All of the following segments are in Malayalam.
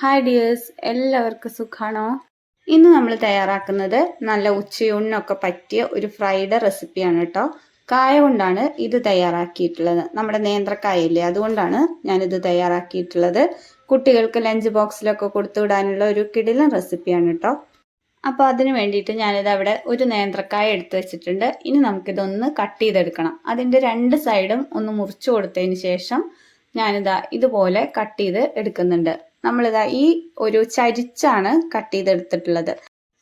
ഹായ് ഡിയേഴ്സ് എല്ലാവർക്കും സുഖാണോ? ഇന്ന് നമ്മൾ തയ്യാറാക്കുന്നത് നല്ല ഉച്ചയൂണിനൊക്കെ പറ്റിയ ഒരു ഫ്രൈഡ് റെസിപ്പിയാണ് കേട്ടോ കായ കൊണ്ടാണ് ഇത് തയ്യാറാക്കിയിട്ടുള്ളത്. നമ്മുടെ നേന്ത്രക്കായയില്ലേ? അതുകൊണ്ടാണ് ഞാനിത് തയ്യാറാക്കിയിട്ടുള്ളത്. കുട്ടികൾക്ക് ലഞ്ച് ബോക്സിലൊക്കെ കൊടുത്തു വിടാനുള്ള ഒരു കിടിലൻ റെസിപ്പിയാണ് കേട്ടോ അപ്പോൾ അതിന് വേണ്ടിയിട്ട് ഞാനിത് അവിടെ ഒരു നേന്ത്രക്കായ എടുത്തു വെച്ചിട്ടുണ്ട്. ഇനി നമുക്കിതൊന്ന് കട്ട് ചെയ്തെടുക്കണം. അതിന്റെ രണ്ട് സൈഡും ഒന്ന് മുറിച്ചു കൊടുത്തതിന് ശേഷം ഞാനിതാ ഇതുപോലെ കട്ട് ചെയ്ത് എടുക്കുന്നുണ്ട്. നമ്മളിതാ ഈ ഒരു ചരിച്ചാണ് കട്ട് ചെയ്തെടുത്തിട്ടുള്ളത്.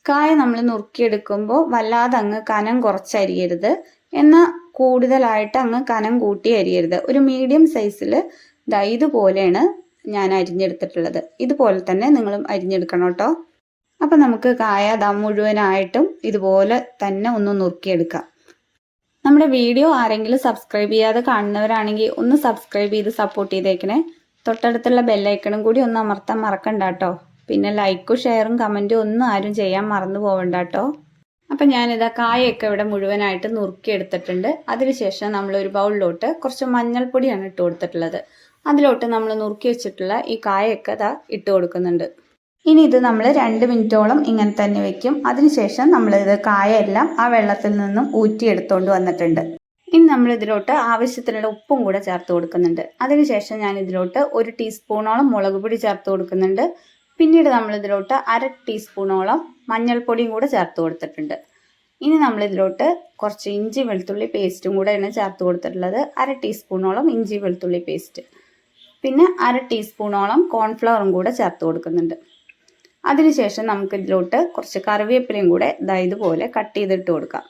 കായ നമ്മൾ നുറുക്കിയെടുക്കുമ്പോൾ വല്ലാതെ അങ്ങ് കനം കുറച്ചരിയരുത്. എന്നാൽ കൂടുതലായിട്ട് അങ്ങ് കനം കൂട്ടി അരിയരുത്. ഒരു മീഡിയം സൈസിൽ ദാ ഇതുപോലെയാണ് ഞാൻ അരിഞ്ഞെടുത്തിട്ടുള്ളത്. ഇതുപോലെ തന്നെ നിങ്ങളും അരിഞ്ഞെടുക്കണം കേട്ടോ. അപ്പം നമുക്ക് കായ ദാ മുഴുവനായിട്ടും ഇതുപോലെ തന്നെ ഒന്ന് നുറുക്കിയെടുക്കാം. നമ്മുടെ വീഡിയോ ആരെങ്കിലും സബ്സ്ക്രൈബ് ചെയ്യാതെ കാണുന്നവരാണെങ്കിൽ ഒന്ന് സബ്സ്ക്രൈബ് ചെയ്ത് സപ്പോർട്ട് ചെയ്തേക്കണേ. തൊട്ടടുത്തുള്ള ബെല്ലൈക്കണും കൂടി ഒന്ന് അമർത്താൻ മറക്കണ്ട കേട്ടോ പിന്നെ ലൈക്കും ഷെയറും കമന്റും ഒന്നും ആരും ചെയ്യാൻ മറന്നു പോകണ്ട കേട്ടോ അപ്പം ഞാനിതാ കായൊക്കെ ഇവിടെ മുഴുവനായിട്ട് നുറുക്കി എടുത്തിട്ടുണ്ട് അതിനുശേഷം നമ്മൾ ഒരു ബൗളിലോട്ട് കുറച്ച് മഞ്ഞൾപ്പൊടിയാണ് ഇട്ട് കൊടുത്തിട്ടുള്ളത്. അതിലോട്ട് നമ്മൾ നുറുക്കി വെച്ചിട്ടുള്ള ഈ കായൊക്കെ ഇതാ ഇട്ട് കൊടുക്കുന്നുണ്ട്. ഇനി ഇത് നമ്മൾ രണ്ട് മിനിറ്റോളം ഇങ്ങനെ തന്നെ വെക്കും. അതിനുശേഷം നമ്മളിത് കായെല്ലാം ആ വെള്ളത്തിൽ നിന്നും ഊറ്റി എടുത്തുകൊണ്ട് വന്നിട്ടുണ്ട്. ഇനി നമ്മൾ ഇതിലോട്ട് ആവശ്യത്തിനുള്ള ഉപ്പും കൂടെ ചേർത്ത് കൊടുക്കുന്നുണ്ട്. അതിനുശേഷം ഞാൻ ഇതിലോട്ട് ഒരു ടീസ്പൂണോളം മുളക് പൊടി ചേർത്ത് കൊടുക്കുന്നുണ്ട്. പിന്നീട് നമ്മൾ ഇതിലോട്ട് അര ടീസ്പൂണോളം മഞ്ഞൾപ്പൊടിയും കൂടെ ചേർത്ത് കൊടുത്തിട്ടുണ്ട്. ഇനി നമ്മൾ ഇതിലോട്ട് കുറച്ച് ഇഞ്ചി വെളുത്തുള്ളി പേസ്റ്റും കൂടെയാണ് ചേർത്ത് കൊടുത്തിട്ടുള്ളത്. അര ടീസ്പൂണോളം ഇഞ്ചി വെളുത്തുള്ളി പേസ്റ്റ്. പിന്നെ അര ടീസ്പൂണോളം കോൺഫ്ലവറും കൂടെ ചേർത്ത് കൊടുക്കുന്നുണ്ട്. അതിനുശേഷം നമുക്ക് ഇതിലോട്ട് കുറച്ച് കറിവേപ്പിലയും കൂടെ ഇതായതുപോലെ കട്ട് ചെയ്തിട്ട് കൊടുക്കാം.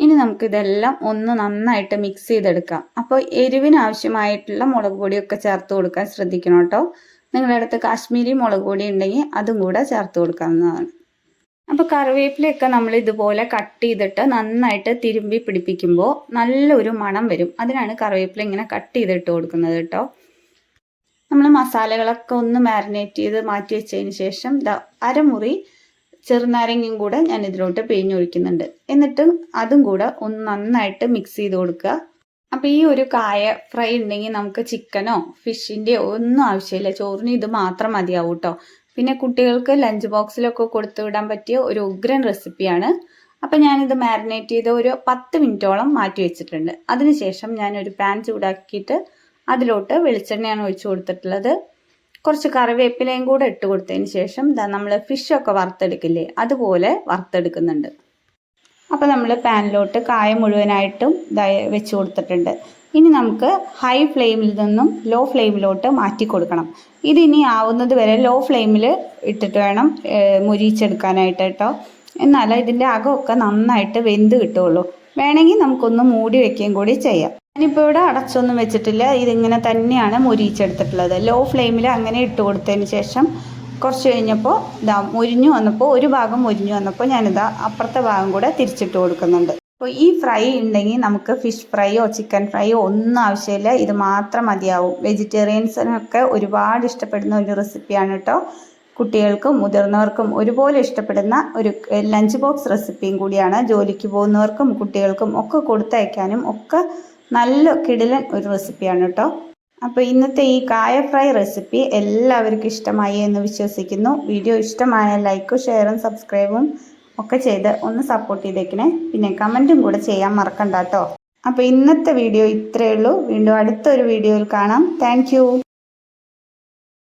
ഇനി നമുക്ക് ഇതെല്ലാം ഒന്ന് നന്നായിട്ട് മിക്സ് ചെയ്തെടുക്കാം. അപ്പോൾ എരിവിന് ആവശ്യമായിട്ടുള്ള മുളക് പൊടിയൊക്കെ ചേർത്ത് കൊടുക്കാൻ ശ്രദ്ധിക്കണം കേട്ടോ നിങ്ങളുടെ അടുത്ത് കാശ്മീരി മുളക് പൊടി ഉണ്ടെങ്കിൽ അതും കൂടെ ചേർത്ത് കൊടുക്കാവുന്നതാണ്. അപ്പോൾ കറിവേപ്പിലയൊക്കെ നമ്മൾ ഇതുപോലെ കട്ട് ചെയ്തിട്ട് നന്നായിട്ട് തിരുമ്പി പിടിപ്പിക്കുമ്പോൾ നല്ലൊരു മണം വരും. അതിനാണ് കറിവേപ്പില ഇങ്ങനെ കട്ട് ചെയ്തിട്ട് കൊടുക്കുന്നത് കേട്ടോ നമ്മൾ മസാലകളൊക്കെ ഒന്ന് മാരിനേറ്റ് ചെയ്ത് മാറ്റി വെച്ചതിന് ശേഷം അരമുറി ചെറുനാരങ്ങയും കൂടെ ഞാൻ ഇതിലോട്ട് പിഴിഞ്ഞൊഴിക്കുന്നുണ്ട്. എന്നിട്ട് അതും കൂടെ ഒന്ന് നന്നായിട്ട് മിക്സ് ചെയ്ത് കൊടുക്കുക. അപ്പോൾ ഈ ഒരു കായ ഫ്രൈ ഉണ്ടെങ്കിൽ നമുക്ക് ചിക്കനോ ഫിഷിന്റെയോ ഒന്നും ആവശ്യമില്ല. ചോറിന് ഇത് മാത്രം മതിയാവും കേട്ടോ പിന്നെ കുട്ടികൾക്ക് ലഞ്ച് ബോക്സിലൊക്കെ കൊടുത്തു വിടാൻ പറ്റിയ ഒരു ഉഗ്രൻ റെസിപ്പിയാണ് അപ്പം ഞാനിത് മാരിനേറ്റ് ചെയ്ത് ഒരു പത്ത് മിനിറ്റോളം മാറ്റി വെച്ചിട്ടുണ്ട്. അതിനുശേഷം ഞാൻ ഒരു പാൻ ചൂടാക്കിയിട്ട് അതിലോട്ട് വെളിച്ചെണ്ണയാണ് ഒഴിച്ചു കൊടുത്തിട്ടുള്ളത്. കുറച്ച് കറിവേപ്പിലയും കൂടെ ഇട്ട് കൊടുത്തതിന് ശേഷം നമ്മൾ ഫിഷൊക്കെ വറുത്തെടുക്കില്ലേ അതുപോലെ വറുത്തെടുക്കുന്നുണ്ട്. അപ്പോൾ നമ്മൾ പാനിലോട്ട് കായ മുഴുവനായിട്ടും വെച്ച് കൊടുത്തിട്ടുണ്ട്. ഇനി നമുക്ക് ഹൈ ഫ്ലെയിമിൽ നിന്നും ലോ ഫ്ലെയിമിലോട്ട് മാറ്റി കൊടുക്കണം. ഇതിനി ആവുന്നത് വരെ ലോ ഫ്ലെയിമിൽ ഇട്ടിട്ട് വേണം മുരിച്ചെടുക്കാനായിട്ട് കേട്ടോ. എന്നാൽ ഇതിന്റെ അകമൊക്കെ നന്നായിട്ട് വെന്ത് കിട്ടുള്ളൂ വേണമെങ്കിൽ നമുക്കൊന്ന് മൂടി വയ്ക്കുകയും കൂടി ചെയ്യാം. ഞാനിപ്പോൾ ഇവിടെ അടച്ചൊന്നും വെച്ചിട്ടില്ല. ഇതിങ്ങനെ തന്നെയാണ് മുരിച്ചെടുത്തിട്ടുള്ളത് ലോ ഫ്ലെയിമിൽ അങ്ങനെ ഇട്ട് കൊടുത്തതിന് ശേഷം കുറച്ച് കഴിഞ്ഞപ്പോൾ ഇതാ മുരിഞ്ഞു വന്നപ്പോൾ ഒരു ഭാഗം മുരിഞ്ഞു വന്നപ്പോൾ ഞാനിതാ അപ്പുറത്തെ ഭാഗം കൂടെ തിരിച്ചിട്ട് കൊടുക്കുന്നുണ്ട്. അപ്പോൾ ഈ ഫ്രൈ ഉണ്ടെങ്കിൽ നമുക്ക് ഫിഷ് ഫ്രൈയോ ചിക്കൻ ഫ്രൈയോ ഒന്നും ആവശ്യമില്ല. ഇത് മാത്രം മതിയാവും. വെജിറ്റേറിയൻസിനൊക്കെ ഒരുപാട് ഇഷ്ടപ്പെടുന്ന ഒരു റെസിപ്പിയാണ് കേട്ടോ. കുട്ടികൾക്കും മുതിർന്നവർക്കും ഒരുപോലെ ഇഷ്ടപ്പെടുന്ന ഒരു ലഞ്ച് ബോക്സ് റെസിപ്പിയും കൂടിയാണ്. ജോലിക്ക് പോകുന്നവർക്കും കുട്ടികൾക്കും ഒക്കെ കൊടുത്തയക്കാനും ഒക്കെ നല്ല കിടിലൻ ഒരു റെസിപ്പിയാണ് കേട്ടോ അപ്പോൾ ഇന്നത്തെ ഈ കായ ഫ്രൈ റെസിപ്പി എല്ലാവർക്കും ഇഷ്ടമായി എന്ന് വിശ്വസിക്കുന്നു. വീഡിയോ ഇഷ്ടമായ ലൈക്കും ഷെയറും സബ്സ്ക്രൈബും ഒക്കെ ചെയ്ത് ഒന്ന് സപ്പോർട്ട് ചെയ്തേക്കണേ. പിന്നെ കമന്റും കൂടെ ചെയ്യാൻ മറക്കണ്ട കേട്ടോ അപ്പോൾ ഇന്നത്തെ വീഡിയോ ഇത്രയേ ഉള്ളൂ. വീണ്ടും അടുത്തൊരു വീഡിയോയിൽ കാണാം. താങ്ക്